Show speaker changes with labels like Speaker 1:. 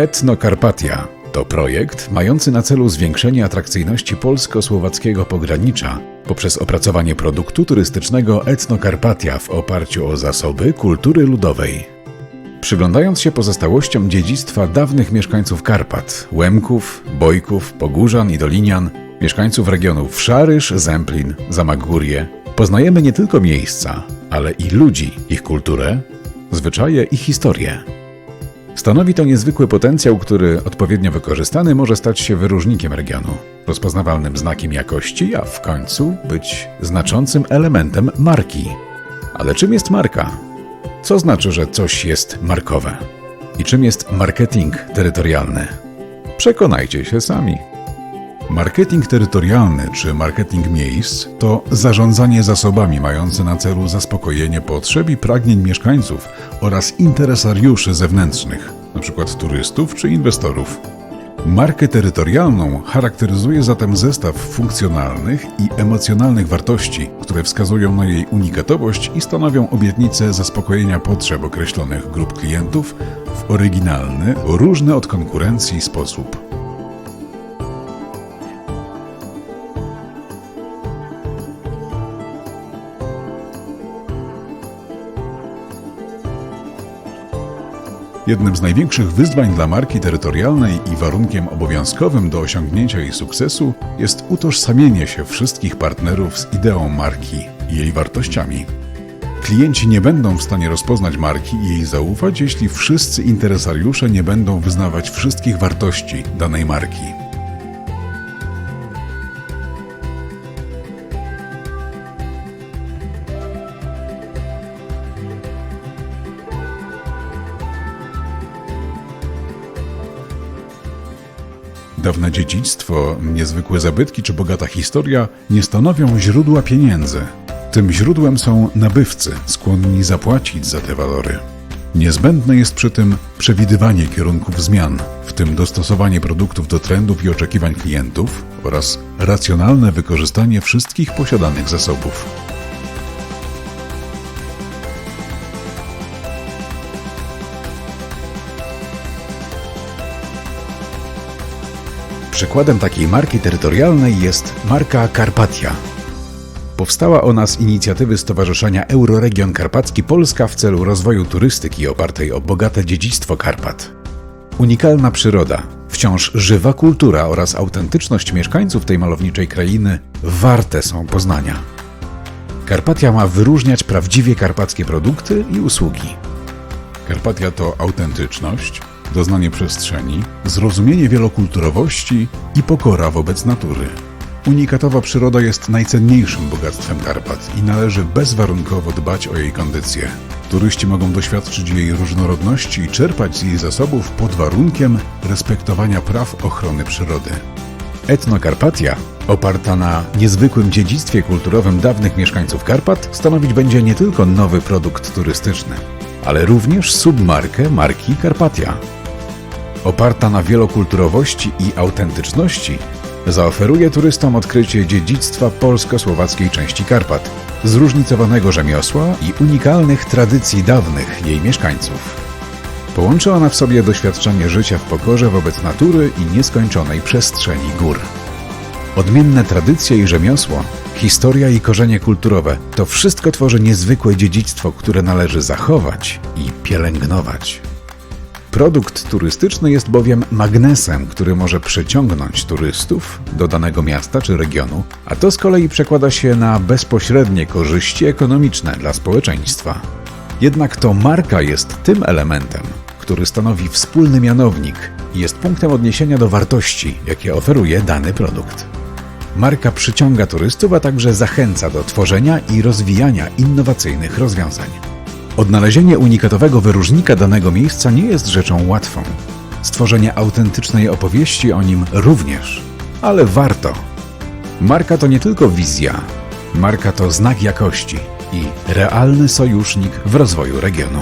Speaker 1: Etnokarpatia to projekt mający na celu zwiększenie atrakcyjności polsko-słowackiego pogranicza poprzez opracowanie produktu turystycznego Etnokarpatia w oparciu o zasoby kultury ludowej. Przyglądając się pozostałościom dziedzictwa dawnych mieszkańców Karpat, Łemków, Bojków, Pogórzan i Dolinian, mieszkańców regionów Szarysz, Zemplin, Zamagórje, poznajemy nie tylko miejsca, ale i ludzi, ich kulturę, zwyczaje i historię. Stanowi to niezwykły potencjał, który odpowiednio wykorzystany może stać się wyróżnikiem regionu, rozpoznawalnym znakiem jakości, a w końcu być znaczącym elementem marki. Ale czym jest marka? Co znaczy, że coś jest markowe? I czym jest marketing terytorialny? Przekonajcie się sami. Marketing terytorialny czy marketing miejsc to zarządzanie zasobami mające na celu zaspokojenie potrzeb i pragnień mieszkańców oraz interesariuszy zewnętrznych, np. turystów czy inwestorów. Markę terytorialną charakteryzuje zatem zestaw funkcjonalnych i emocjonalnych wartości, które wskazują na jej unikatowość i stanowią obietnicę zaspokojenia potrzeb określonych grup klientów w oryginalny, różny od konkurencji sposób. Jednym z największych wyzwań dla marki terytorialnej i warunkiem obowiązkowym do osiągnięcia jej sukcesu jest utożsamienie się wszystkich partnerów z ideą marki i jej wartościami. Klienci nie będą w stanie rozpoznać marki i jej zaufać, jeśli wszyscy interesariusze nie będą wyznawać wszystkich wartości danej marki. Dawne dziedzictwo, niezwykłe zabytki czy bogata historia nie stanowią źródła pieniędzy. Tym źródłem są nabywcy, skłonni zapłacić za te walory. Niezbędne jest przy tym przewidywanie kierunków zmian, w tym dostosowanie produktów do trendów i oczekiwań klientów oraz racjonalne wykorzystanie wszystkich posiadanych zasobów. Przykładem takiej marki terytorialnej jest marka Karpatia. Powstała ona z inicjatywy Stowarzyszenia Euroregion Karpacki Polska w celu rozwoju turystyki opartej o bogate dziedzictwo Karpat. Unikalna przyroda, wciąż żywa kultura oraz autentyczność mieszkańców tej malowniczej krainy warte są poznania. Karpatia ma wyróżniać prawdziwie karpackie produkty i usługi. Karpatia to autentyczność, doznanie przestrzeni, zrozumienie wielokulturowości i pokora wobec natury. Unikatowa przyroda jest najcenniejszym bogactwem Karpat i należy bezwarunkowo dbać o jej kondycję. Turyści mogą doświadczyć jej różnorodności i czerpać z jej zasobów pod warunkiem respektowania praw ochrony przyrody. Etnokarpatia, oparta na niezwykłym dziedzictwie kulturowym dawnych mieszkańców Karpat, stanowić będzie nie tylko nowy produkt turystyczny, ale również submarkę marki Karpatia. Oparta na wielokulturowości i autentyczności, zaoferuje turystom odkrycie dziedzictwa polsko-słowackiej części Karpat, zróżnicowanego rzemiosła i unikalnych tradycji dawnych jej mieszkańców. Połączy ona w sobie doświadczenie życia w pokorze wobec natury i nieskończonej przestrzeni gór. Odmienne tradycje i rzemiosło, historia i korzenie kulturowe to wszystko tworzy niezwykłe dziedzictwo, które należy zachować i pielęgnować. Produkt turystyczny jest bowiem magnesem, który może przyciągnąć turystów do danego miasta czy regionu, a to z kolei przekłada się na bezpośrednie korzyści ekonomiczne dla społeczeństwa. Jednak to marka jest tym elementem, który stanowi wspólny mianownik i jest punktem odniesienia do wartości, jakie oferuje dany produkt. Marka przyciąga turystów, a także zachęca do tworzenia i rozwijania innowacyjnych rozwiązań. Odnalezienie unikatowego wyróżnika danego miejsca nie jest rzeczą łatwą. Stworzenie autentycznej opowieści o nim również, ale warto. Marka to nie tylko wizja, marka to znak jakości i realny sojusznik w rozwoju regionu.